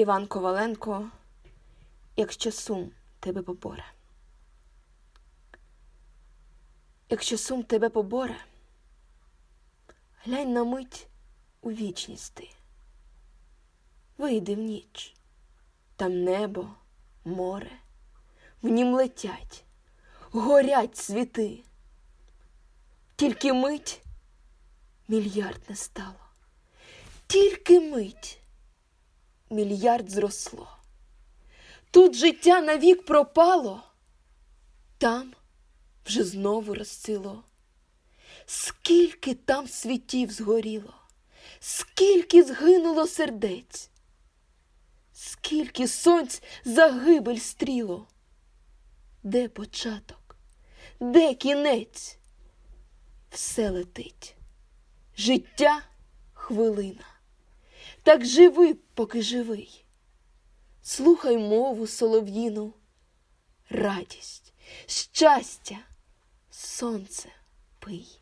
Іван Коваленко, якщо сум тебе поборе. Якщо сум тебе поборе, глянь на мить у вічність ти. Вийди в ніч, там небо, море, в нім летять, горять світи. Тільки мить мільярд не стало, тільки мить мільярд зросло. Тут життя навік пропало, там вже знову розцвіло. Скільки там світів згоріло, скільки згинуло сердець, скільки сонць загибель стріло, де початок, де кінець? Все летить, життя хвилина. Так живи, поки живий. Слухай мову солов'їну, радість, щастя, сонце пий.